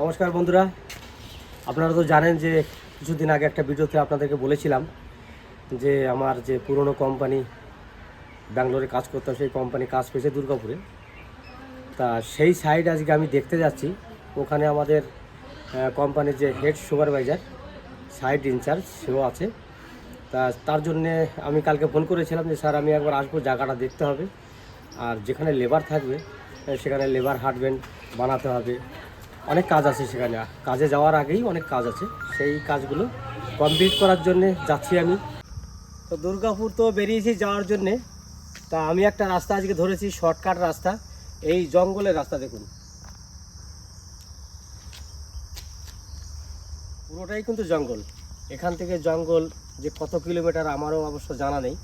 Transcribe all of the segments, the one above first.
নমস্কার বন্ধুরা। আপনারা তো জানেন যে কিছুদিন আগে একটা ভিডিওতে আপনাদেরকে বলেছিলাম যে আমার যে পুরনো কোম্পানি ব্যাঙ্গালোরে কাজ করতাম, সেই কোম্পানি কাজ পেয়েছে দুর্গাপুরে। তা সেই সাইড আজকে আমি দেখতে যাচ্ছি। ওখানে আমাদের কোম্পানির যে হেড সুপারভাইজার সাইড ইনচার্জ সেও আছে। তা তার জন্যে আমি কালকে ফোন করেছিলাম যে, স্যার, আমি একবার আসব, জায়গাটা দেখতে হবে। আর যেখানে লেবার থাকবে, সেখানে লেবার হাঁটবেন বানাতে হবে। অনেক কাজ আছে সেখানে। কাজে যাওয়ার আগেই অনেক কাজ আছে। সেই কাজগুলো কমপ্লিট করার জন্যে যাচ্ছি আমি। তো দুর্গাপুর তো বেরিয়েছি যাওয়ার জন্যে। তা আমি একটা রাস্তা আজকে ধরেছি, শর্টকাট রাস্তা। এই জঙ্গলের রাস্তা দেখুন। পুরোটাই কিন্তু জঙ্গল। এখান থেকে জঙ্গল, যে কত কিলোমিটার আমারও অবশ্য জানা নেই।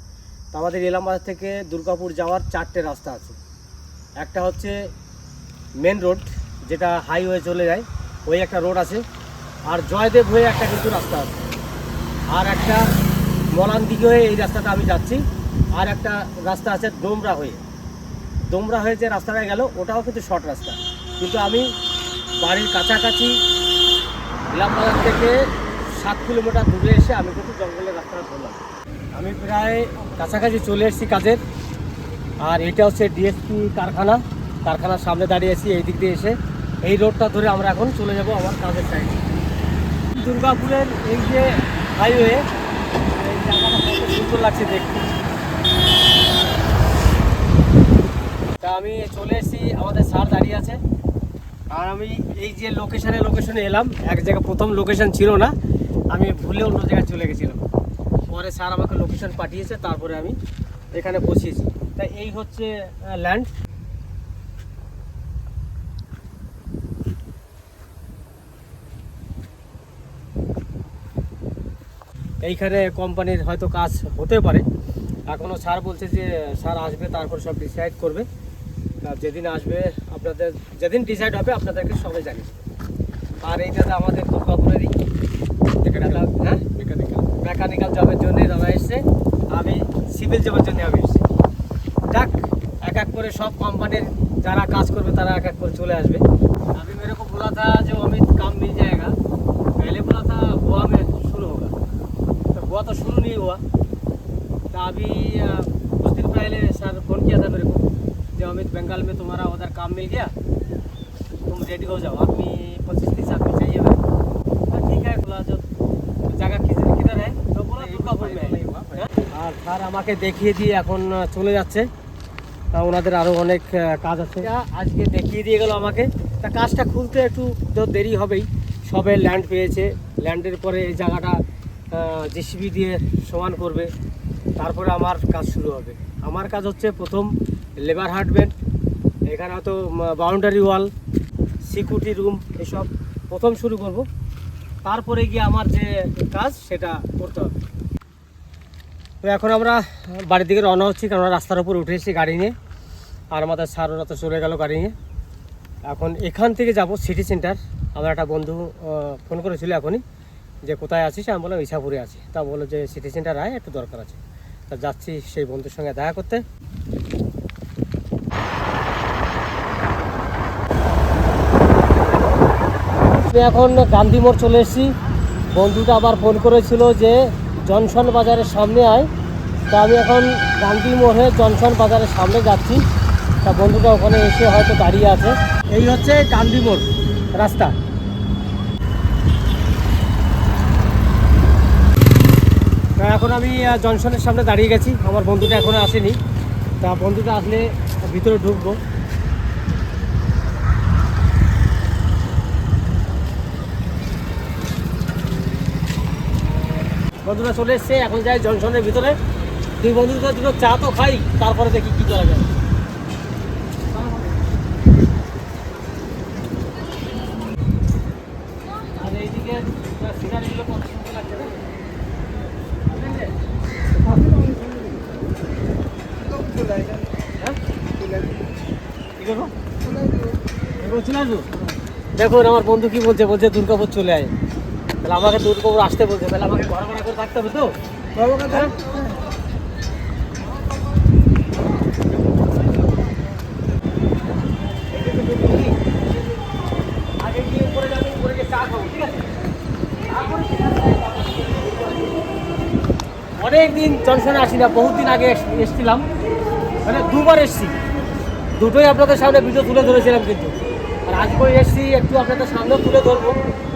তো আমাদের ইলামবাজার থেকে দুর্গাপুর যাওয়ার চারটে রাস্তা আছে। একটা হচ্ছে মেন রোড যেটা হাইওয়ে চলে যায়, ওই একটা রোড আছে। আর জয়দেব হয়ে একটা কিন্তু রাস্তা আছে। আর একটা মলান দিকে হয়ে এই রাস্তাটা আমি যাচ্ছি। আর একটা রাস্তা আছে ডোমরা হয়ে। ডোমরা হয়ে যে রাস্তাটা গেল, ওটাও কিন্তু শর্ট রাস্তা। কিন্তু আমি বাড়ির কাছাকাছি ইলামবাজার থেকে সাত কিলোমিটার দূরে এসে আমি কিন্তু জঙ্গলের রাস্তাটা ধরলাম। আমি প্রায় কাছাকাছি চলে এসেছি কাজের। আর এটা হচ্ছে ডিএসপি কারখানা। কারখানার সামনে দাঁড়িয়ে আছি এই দিক দিয়ে এসে। এই রোডটা ধরে আমরা এখন চলে যাব আমার কাজের সাইডে দুর্গাপুরের এই যে হাইওয়ে এই জায়গাটা কত সুন্দর লাগছে দেখতে। তা আমি চলে এসেছি, আমাদের স্যার দাঁড়িয়ে আছে। আর আমি এই যে লোকেশনে লোকেশনে এলাম, এক জায়গায় প্রথম লোকেশন ছিল না, আমি ভুলে অন্য জায়গায় চলে গেছিলাম। পরে স্যার আমাকে লোকেশন পাঠিয়েছে, তারপরে আমি এখানে বসিয়েছি। তাই এই হচ্ছে ল্যান্ড এইখানে কোম্পানির হয়তো কাজ হতে পারে। এখনও স্যার বলছে যে স্যার আসবে তারপর সব ডিসাইড করবে। যেদিন আসবে আপনাদের যেদিন ডিসাইড হবে আপনাদেরকে সবাই জানি আর এই দাদা আমাদের তো হ্যাঁ? মেকানিক্যাল মেকানিক্যাল জবের জন্যই দাদা এসছে। আমি সিভিল জবের জন্য আমি এসছি। যাক এক এক করে সব কোম্পানির যারা কাজ করবে তারা এক এক করে চলে আসবে। আমি এরকম বলা থা तो गोवा तो शुरू नहीं हुआ तो अभी अ, कुछ दिन पहले सर फोन किया था मेरे को जो अमित बंगाल में तुम्हारा उधर काम मिल गया तुम रेडी हो जाओ आदमी पच्चीस तीस आदमी चाहिए भाई तो ठीक है बोला जो जगह किधर किधर है तो बोला दुर्गापुर में है হ্যাঁ? আর স্যার আমাকে দেখিয়ে দিয়ে এখন আহ, চলে যাচ্ছে তা ওনাদের আরও অনেক আহ, কাজ আছে যা আজকে দেখিয়ে দিয়ে গেল আমাকে তা কাজটা খুলতে একটু তো দেরি হবেই সবে ল্যান্ড পেয়েছে ল্যান্ডের পরে এই জায়গাটা জেসিবি দিয়ে সমান করবে, তারপরে আমার কাজ শুরু হবে। আমার কাজ হচ্ছে প্রথম লেবার হার্টবেন্ট এখানে হয়তো বাউন্ডারি ওয়াল সিকিউরিটি রুম এসব প্রথম শুরু করব। তারপরে গিয়ে আমার যে কাজ, সেটা করতে হবে। তো এখন আমরা বাড়ির দিকে রওনা হচ্ছি, কারণ রাস্তার উপর উঠে এসেছি গাড়ি নিয়ে। আর আমাদের স্যার, ওরা তো চলে গেল গাড়ি নিয়ে। এখন এখান থেকে যাব সিটি সেন্টার আমার একটা বন্ধু ফোন করেছিল এখনই। যে কোথায় আছিস, আমি বললাম ইসাপুরে আছি। তা বলল যে সিটি সেন্টার আয়, একটু দরকার আছে। তা যাচ্ছি সেই বন্ধুর সঙ্গে দেখা করতে। এখন গান্ধী মোড় চলে এসেছি। বন্ধুটা আবার ফোন করেছিল যে জনসন বাজারের সামনে আয়। তা আমি এখন গান্ধী মোড়ে জনসন বাজারের সামনে যাচ্ছি। তা বন্ধুটা ওখানে এসে হয়তো দাঁড়িয়ে আছে। এই হচ্ছে গান্ধী মোড়, রাস্তা। এখন আমি জনসনের সামনে দাঁড়িয়ে গেছি। আমার বন্ধুটা এখনও আসেনি। তা বন্ধুটা আসলে ভিতরে ঢুকবো। বন্ধুরা চলে এসছে, এখন যাই জনসনের ভিতরে। দুই বন্ধুদের জন্য চা তো খাই, তারপরে দেখি কী করা যায়। দেখুন আমার বন্ধু কি বলছে? বলছে দুর্গাপুর চলে আয়। তাহলে আমাকে দুর্গাপুর আসতে বলছে। তাহলে আমাকে ঘর করে থাকতে হবে তো? হ্যাঁ? অনেকদিন জনসনে আসি না বহুদিন আগে এসেছিলাম। মানে দুবার এসছি। দুটোই আপনাদের সামনে ভিডিও তুলে ধরেছিলাম কিন্তু। আজকে এসছি, একটু আপনাদের সামনে তুলে ধরবো।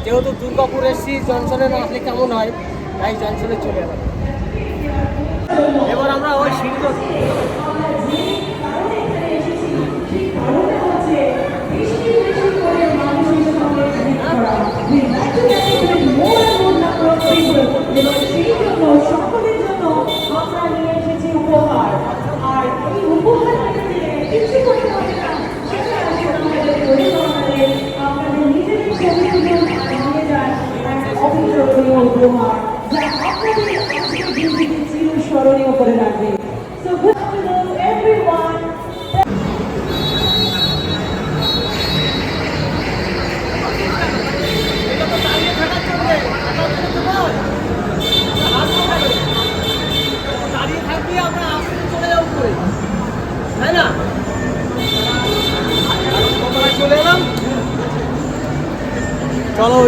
যেহেতু দুর্গাপুর এসছি, জনসনের না আসলে কেমন হয়, তাই জনসনে চলে এবার আমরা ওই সিঁড়ি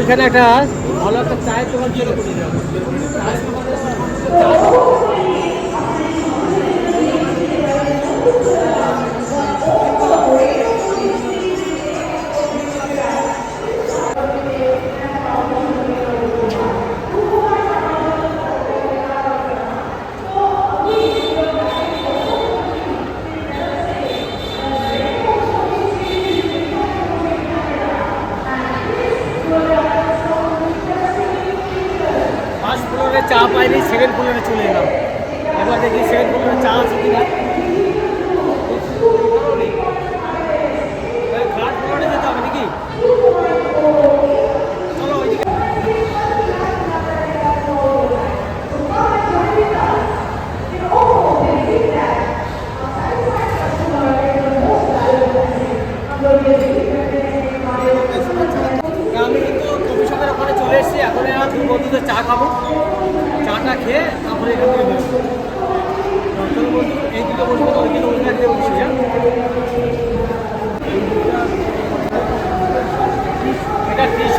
এখানে একটা ভালো একটা চায়ের দোকান ছিল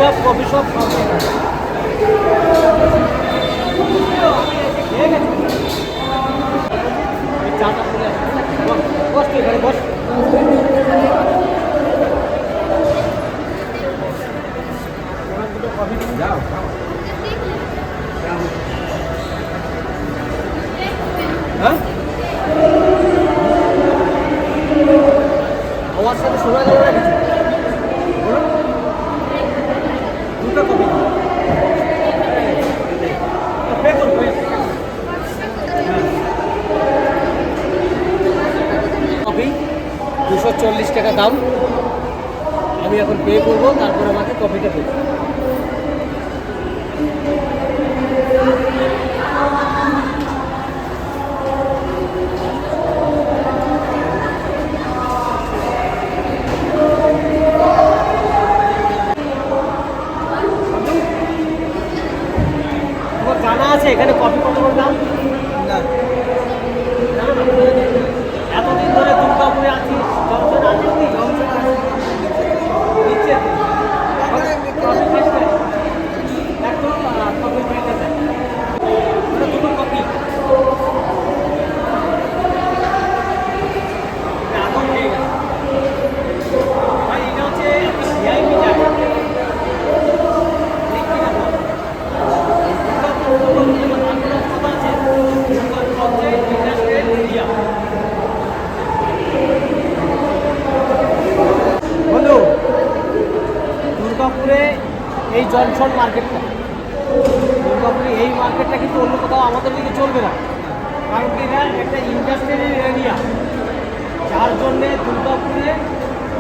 সব কফি সব চাটা বস তুই ঘরে বস। কফি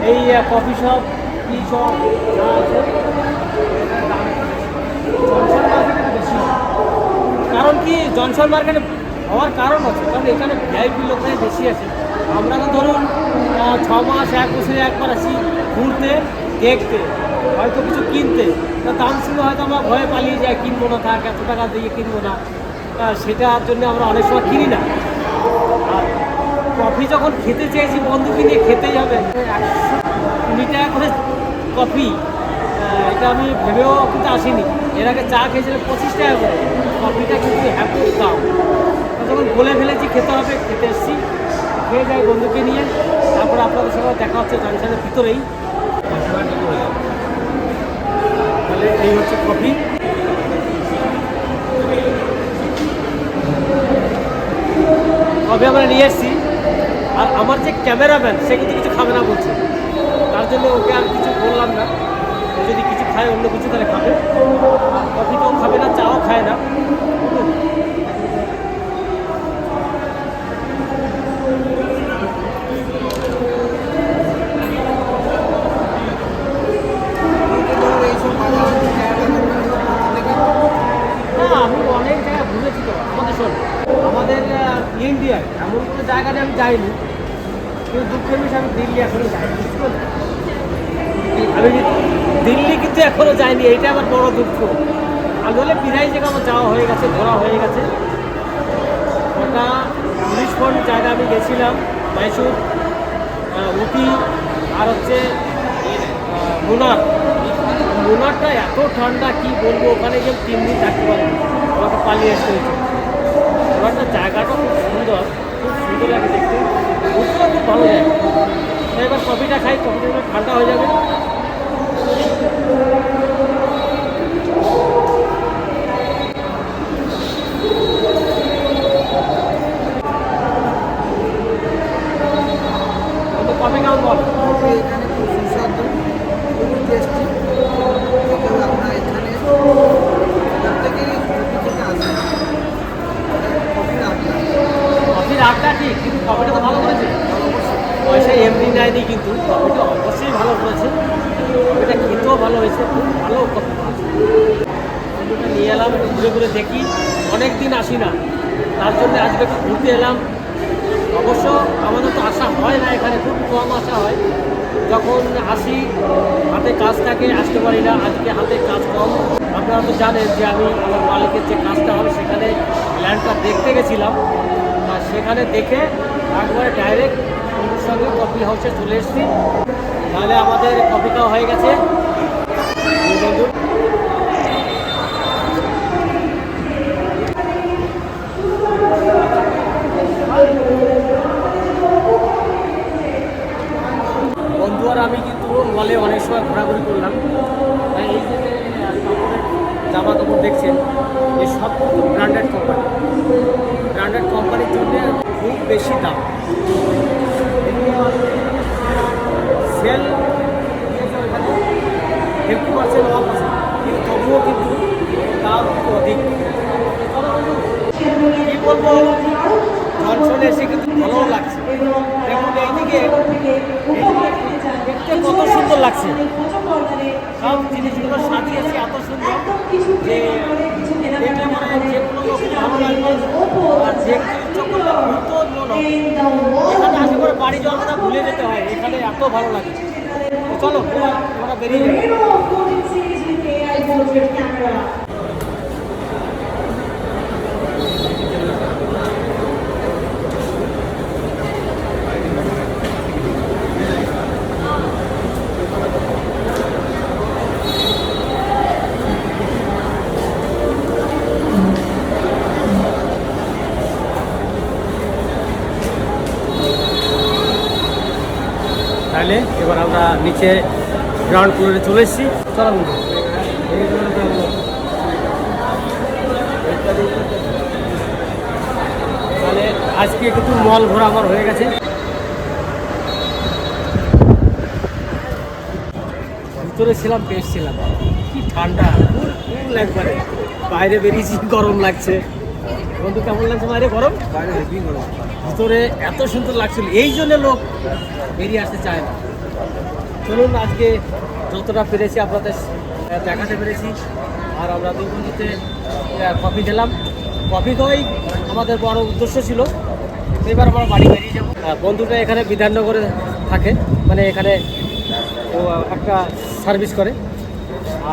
এই coffee shop tea shop Johnson বেশি। কারণ কি? জনসন মার্কেটে হওয়ার কারণ আছে। কারণ এখানে ভিআইপি লোকরাই বেশি আছে। আমরা তো ধরুন ছ মাস, এক বছরে একবার আসি ঘুরতে, দেখতে, হয়তো কিছু কিনতে। তা দাম শুনে হয়তো আমরা ভয়ে পালিয়ে যাই, কিনবো না, থাক, এত টাকা দিয়ে কিনবো না। সেটার জন্য আমরা অনেক সময় কিনি না। কফি যখন খেতে চেয়েছি, বন্ধুকে নিয়ে খেতে যাবে। একশো কুড়ি টাকা করে কফি এটা আমি ভেবেও কিন্তু আসিনি। এর আগে চা খেয়েছিলাম, পঁচিশ টাকা করে। কফিটা কিন্তু হ্যাপি দাম। যখন বলে ফেলেছি, খেতে হবে, খেতে এসেছি। খেয়ে যাই বন্ধুকে নিয়ে। তারপরে আপনাদের সঙ্গে দেখা হচ্ছে জনসানের ভিতরেই। তাহলে এই হচ্ছে কফি। কফি আমরা নিয়ে এসেছি। আর আমার যে ক্যামেরাম্যান, সে কিন্তু কিছু খাবে না বলছে। তার জন্য ওকে আর কিছু বললাম না। ও যদি কিছু খায়, অন্য কিছু তাহলে খাবে। কফি তো খাবে না, চাও খায় না। আমি অনেক জায়গায় ঘুরেছি তো। আমাদের শোন আমাদের ইন্ডিয়ায় এমন কোনো জায়গাতে আমি যাইনি। কিন্তু দুঃখের বিষয়, আমি দিল্লি এখনও যাইনি আমি দিল্লি কিন্তু এখনও যাইনি, এইটা আমার বড় দুঃখ। আর বলে প্রায় জায়গা আমার যাওয়া হয়ে গেছে, ঘোরা হয়ে গেছে। ওটা টুরিস্ট স্পট জায়গা আমি গেছিলাম মাইসুর উটি, আর হচ্ছে মুনার। মুনারটা এত ঠান্ডা, কি বলব, ওখানে গিয়ে তিন দিন থাকতে পারি আমাকে পালিয়ে আসতে হয়েছে। মুনারটা জায়গাটা খুব সুন্দর খুব সুন্দর লাগে দেখতে। ঘুরতেও খুব ভালো যায়। এবার কফিটা খাই কফিটা ঠান্ডা হয়ে যাবে কিন্তু কফি কেমন বল এখানে খুব সুস্বাদু খুবই টেস্টি আমরা এখানে এখান থেকে কফি থেকে আসি কফির আড্ডা কফির আড্ডা ঠিক তো ভালো করেছে। পয়সা এমনি নেয়নি কিন্তু কফিটা অবশ্যই ভালো করেছে। কফিটা খেতেও ভালো হয়েছে, খুব ভালো কফিটা নিয়ে এলাম, ঘুরে ঘুরে দেখি। অনেক দিন আসি না। তার জন্য আজকে একটু ঘুরতে এলাম। অবশ্য আমাদের তো আসা হয় না এখানে, খুব কম আসা হয়। যখন আসি, হাতে কাজ থাকে, আসতে পারি না। আজকে হাতে কাজ কম। আপনারা তো জানেন যে আমি আমার মালিকের যে কাজটা হবে সেখানে ল্যান্ডটা দেখতে গেছিলাম। সেখানে দেখে একবারে ডাইরেক্ট বন্ধুর সঙ্গে কফি হাউসে চলে এসেছি। তাহলে আমাদের কফিটাও হয়ে গেছে। বন্ধু। আর আমি কিন্তু মলে অনেক সময় ঘোরাঘুরি করলাম। তাই এই যে জামা কাপড় দেখছেন, এই সব কিন্তু ব্র্যান্ডেড কোম্পানি ব্র্যান্ডেড খুব বেশি দাম। সেল ফিফটি পার্সেন্ট অফ আছে, কিন্তু তবুও কিন্তু দাম অধিক। কি বলব? জনসনে এসে কিন্তু ভালো লাগছে। দেখুন, এইদিকে দেখতে কত সুন্দর লাগছে। সব জিনিসগুলো সাজিয়েছে, এত সুন্দর যে দেখলে মনে হয় যে কোনো লোক ভালো লাগবে আর যে এখানে আসে করে বাড়ি যাওয়ার কথা ভুলে যেতে হয়, এখানে এত ভালো লাগে। চলো আমরা বেরিয়ে যাই। তাহলে এবার আমরা নিচে গ্রাউন্ড ফ্লোরে চলে এসেছি। চলো আজকে একটু মল ঘোরা আমার হয়ে গেছে। ভিতরে ছিলাম বেশ ছিলাম। কি ঠান্ডা। একবারে। বাইরে বেরিয়েছি, গরম লাগছে। বন্ধু, কেমন লাগছে বাইরে গরম? বাইরে গরম। ভিতরে এত সুন্দর লাগছিল। এই জন্য লোক বেরিয়ে আসতে চায় না। চলুন আজকে যতটা পেরেছি আপনাদের দেখাতে পেরেছি। আর আমরা বন্ধুতে কফি খেলাম। কফি খাওয়াই আমাদের বড় উদ্দেশ্য ছিল। এবার আমরা বাড়ি বেরিয়ে যাব। বন্ধুটা এখানে বিধাননগরে থাকে। মানে এখানে একটা সার্ভিস করে।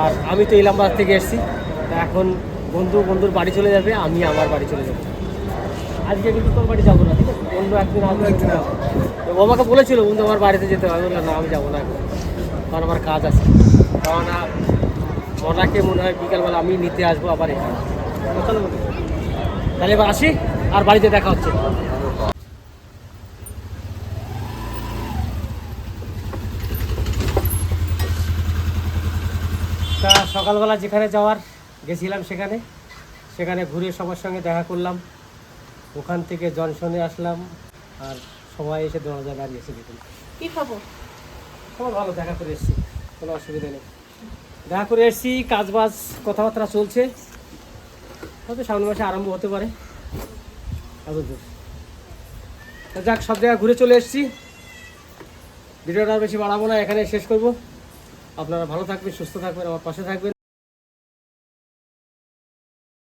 আর আমি তো ইলামবাদ থেকে এসেছি। এখন বন্ধু, বন্ধুর বাড়ি চলে যাবে, আমি আমার বাড়ি চলে যাব। আজকে কিন্তু তোর বাড়ি যাব না ঠিক আছে? অন্য একদিন আমি একদিন ও আমাকে বলেছিল বন্ধু আমার বাড়িতে যেতে হবে। বললাম না আমি যাব না কারণ আমার কাজ আছে। কেননা ওনাকে মনে হয় বিকালবেলা আমি নিতে আসব আবার এখানে। তাহলে এবার আসি আর বাড়িতে দেখা হচ্ছে। তা সকালবেলা যেখানে যাওয়ার গেছিলাম সেখানে সেখানে ঘুরে সবার সঙ্গে দেখা করলাম। ওখান থেকে জনশনে আসলাম আর সবাই এসে দরজা দাঁড়িয়েছে দেখুন। কি খবর? সবাই ভালো দেখা করে এসেছি কোনো অসুবিধা নেই। দেখা করে এসেছি কাজ বাজ কথাবার্তা চলছে। হয়তো সামনের মাসে আরম্ভ হতে পারে। এত যাক সব জায়গায় ঘুরে চলে এসেছি। ভিডিওটা আর বেশি বাড়াবো না এখানে শেষ করব। আপনারা ভালো থাকবেন সুস্থ থাকবেন আমার পাশে থাকবেন।